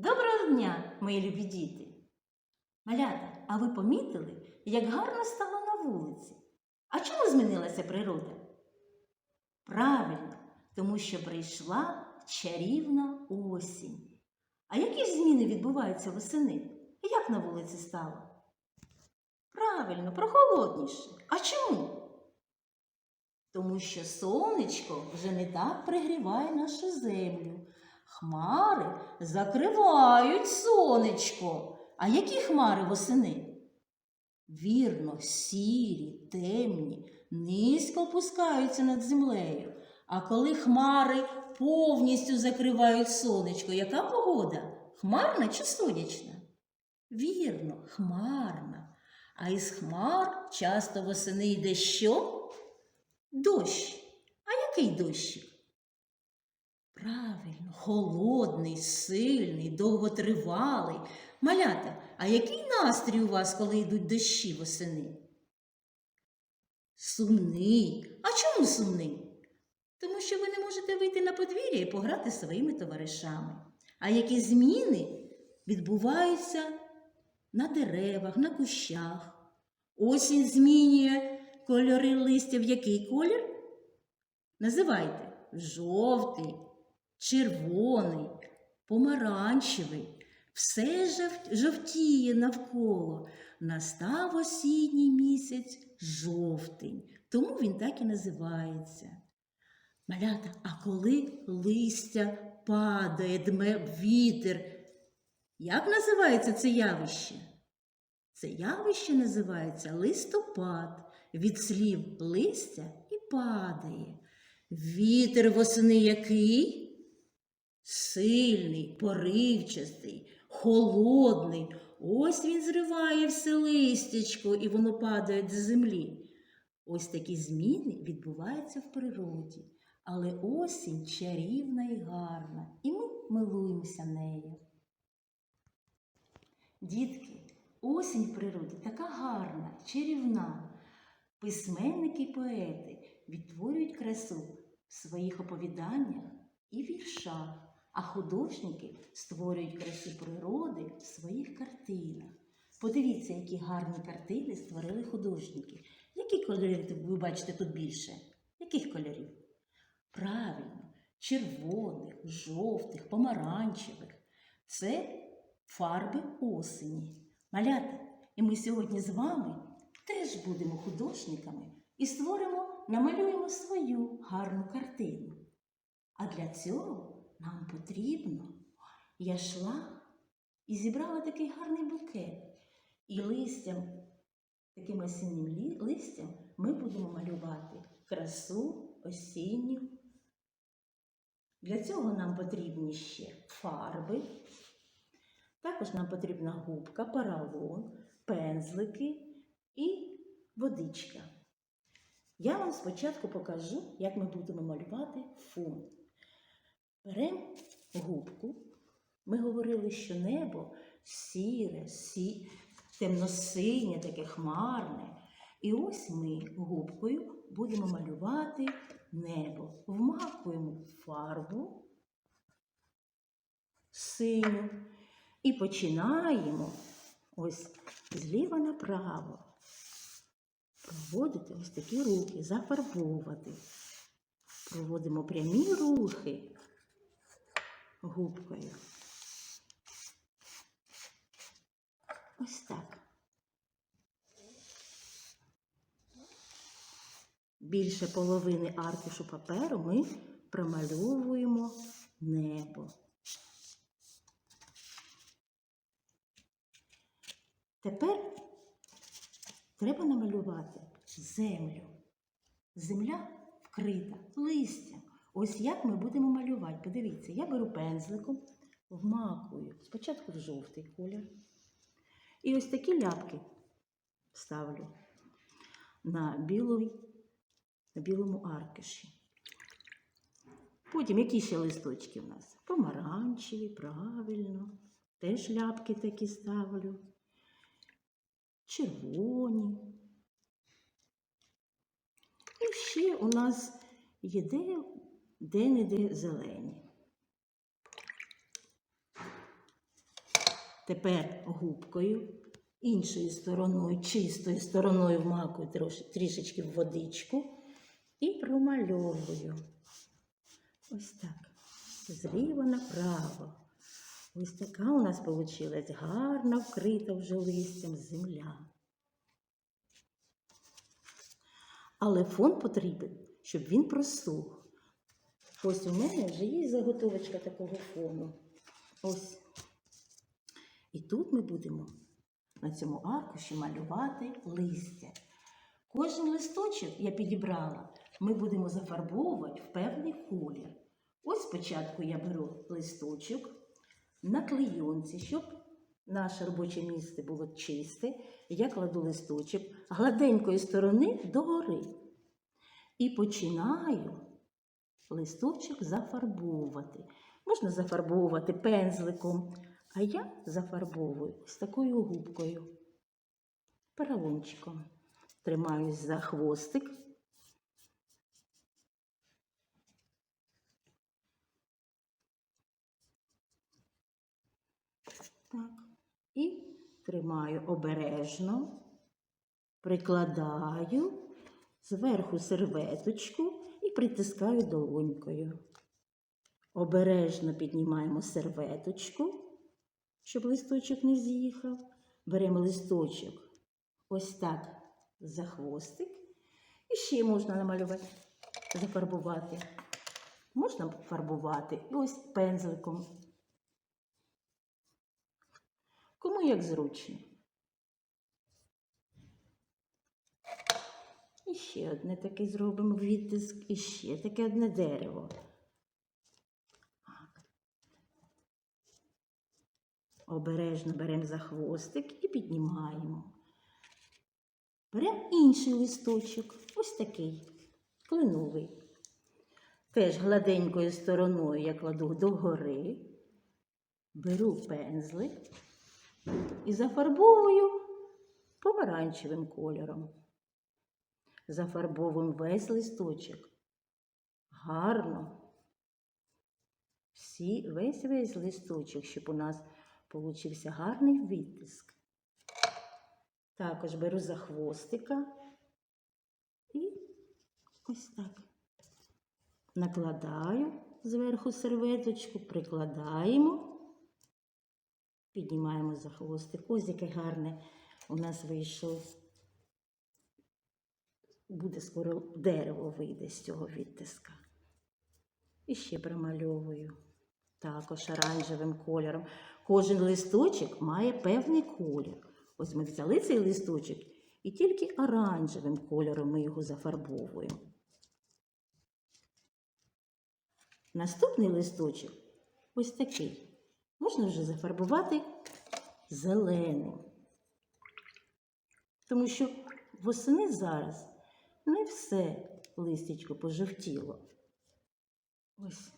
Доброго дня, мої любі діти! Малята, а ви помітили, як гарно стало на вулиці? А чому змінилася природа? Правильно, тому що прийшла чарівна осінь. А які ж зміни відбуваються восени? Як на вулиці стало? Правильно, прохолодніше. А чому? Тому що сонечко вже не так пригріває нашу землю. Хмари закривають сонечко. А які хмари восени? Вірно, сірі, темні, низько опускаються над землею. А коли хмари повністю закривають сонечко, яка погода? Хмарна чи сонячна? Вірно, хмарна. А із хмар часто восени йде що? Дощ. А який дощик? Правильно, холодний, сильний, довготривалий. Малята, а який настрій у вас, коли йдуть дощі восени? Сумний. А чому сумний? Тому що ви не можете вийти на подвір'я і пограти своїми товаришами. А які зміни відбуваються на деревах, на кущах. Осінь змінює кольори листя в який колір? Називайте жовтий, червоний, помаранчевий. Все жовтіє навколо. Настав осінній місяць жовтень, тому він так і називається. Малята, а коли листя падає, дме вітер, як називається це явище? Це явище називається листопад. Від слів листя і падає. Вітер восени який? Сильний, поривчастий, холодний. Ось він зриває все листячко і воно падає з землі. Ось такі зміни відбуваються в природі. Але осінь чарівна і гарна, і ми милуємося нею. Дітки, осінь в природі така гарна, чарівна. Письменники і поети відтворюють красу в своїх оповіданнях і віршах, а художники створюють красу природи в своїх картинах. Подивіться, які гарні картини створили художники. Які кольори ви бачите тут більше? Яких кольорів? Правильно, червоних, жовтих, помаранчевих. Це фарби осені. Малята, і ми сьогодні з вами теж будемо художниками і створимо, намалюємо свою гарну картину. А для цього нам потрібно. Я йшла і зібрала такий гарний букет. І листям, таким осіннім листям, ми будемо малювати красу осінню. Для цього нам потрібні ще фарби. Також нам потрібна губка, поролон, пензлики і водичка. Я вам спочатку покажу, як ми будемо малювати фон. Беремо губку. Ми говорили, що небо сіре, сі... темно-синє, таке хмарне. І ось ми губкою будемо малювати небо. Вмакуємо фарбу синю і починаємо ось зліва направо проводити ось такі рухи, зафарбовувати. Проводимо прямі рухи губкою. Ось так. Більше половини аркушу паперу ми промальовуємо небо. Тепер треба намалювати землю. Земля вкрита листям. Ось як ми будемо малювати. Подивіться, я беру пензликом, вмакую спочатку в жовтий колір. І ось такі ляпки ставлю на, білий, на білому аркуші. Потім які ще листочки в нас? Помаранчеві, правильно. Теж ляпки такі ставлю. Червоні. І ще у нас є де, де-не-де зелені. Тепер губкою, іншою стороною, чистою стороною вмакую трішечки в водичку і промальовую. Ось так. Зліва направо. Ось така у нас вийшла гарна вкрита вже листям земля. Але фон потрібен, щоб він просух. Ось у мене вже є заготовочка такого фону. Ось. І тут ми будемо на цьому аркуші малювати листя. Кожен листочок я підібрала, ми будемо зафарбовувати в певний колір. Ось спочатку я беру листочок на клейонці, щоб наше робоче місце було чисте. Я кладу листочок гладенької сторони догори. І починаю листочок зафарбовувати. Можна зафарбовувати пензликом, а я зафарбовую ось такою губкою, перелончиком. Тримаюсь за хвостик. Так. І тримаю обережно, прикладаю зверху серветочку і притискаю долонькою. Обережно піднімаємо серветочку, щоб листочок не з'їхав. Беремо листочок ось так за хвостик. І ще можна намалювати, зафарбувати. Можна фарбувати ось пензликом. Кому як зручно. І ще одне таке зробимо відтиск, і ще таке одне дерево. Обережно беремо за хвостик і піднімаємо. Беремо інший листочок, ось такий, кленовий. Теж гладенькою стороною я кладу догори, беру пензлик і зафарбовую помаранчевим кольором. Зафарбовуємо весь листочок. Гарно. Всі, весь весь листочок, щоб у нас получився гарний відтиск. Також беру за хвостика і ось так. Накладаю зверху серветочку, прикладаємо, піднімаємо за хвостик. Ось яке гарне у нас вийшов. Буде скоро дерево вийде з цього відтиска. І ще промальовую. Також оранжевим кольором. Кожен листочок має певний колір. Ось ми взяли цей листочок і тільки оранжевим кольором ми його зафарбовуємо. Наступний листочок ось такий. Можна вже зафарбувати зеленим. Тому що восени зараз не все листячко пожовтіло. Ось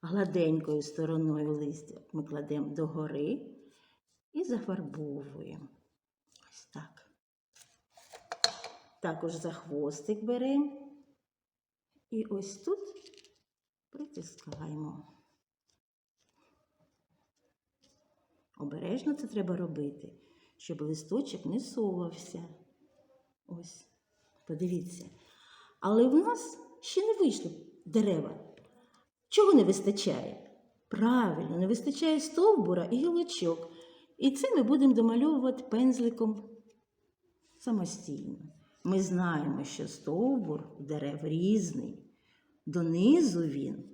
гладенькою стороною листя ми кладемо догори і зафарбовуємо. Ось так. Також за хвостик беремо і ось тут притискаємо. Обережно це треба робити, щоб листочок не совався. Ось, подивіться. Але в нас ще не вийшло дерева. Чого не вистачає? Правильно, не вистачає стовбура і гілочок. І це ми будемо домальовувати пензликом самостійно. Ми знаємо, що стовбур у дерев різний. Донизу він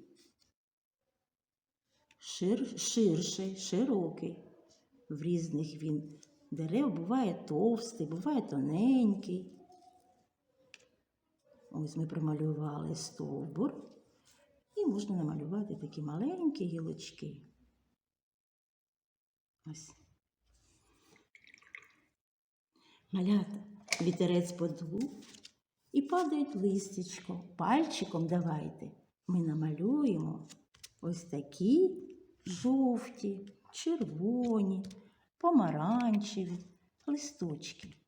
шир, ширший, широкий. В різних він дерев буває товстий, буває тоненький. Ось ми промалювали стовбур. І можна намалювати такі маленькі гілочки. Ось. Малята, вітерець подув і падають листячко. Пальчиком давайте. Ми намалюємо ось такі жовті, червоні, помаранчеві листочки.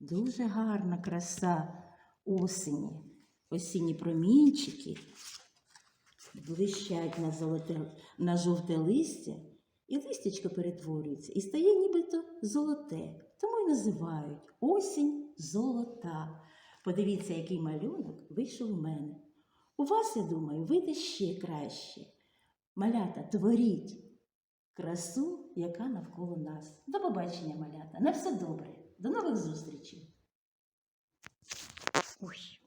Дуже гарна краса осені. Осінні промінчики блищать на, золоте, на жовте листя І листячко перетворюється і стає нібито золоте. Тому й називають осінь золота. Подивіться, який малюнок вийшов у мене. У вас, я думаю, вийде ще краще. Малята, творіть красу, яка навколо нас. До побачення, малята. На все добре. До нових зустрічей. Ой.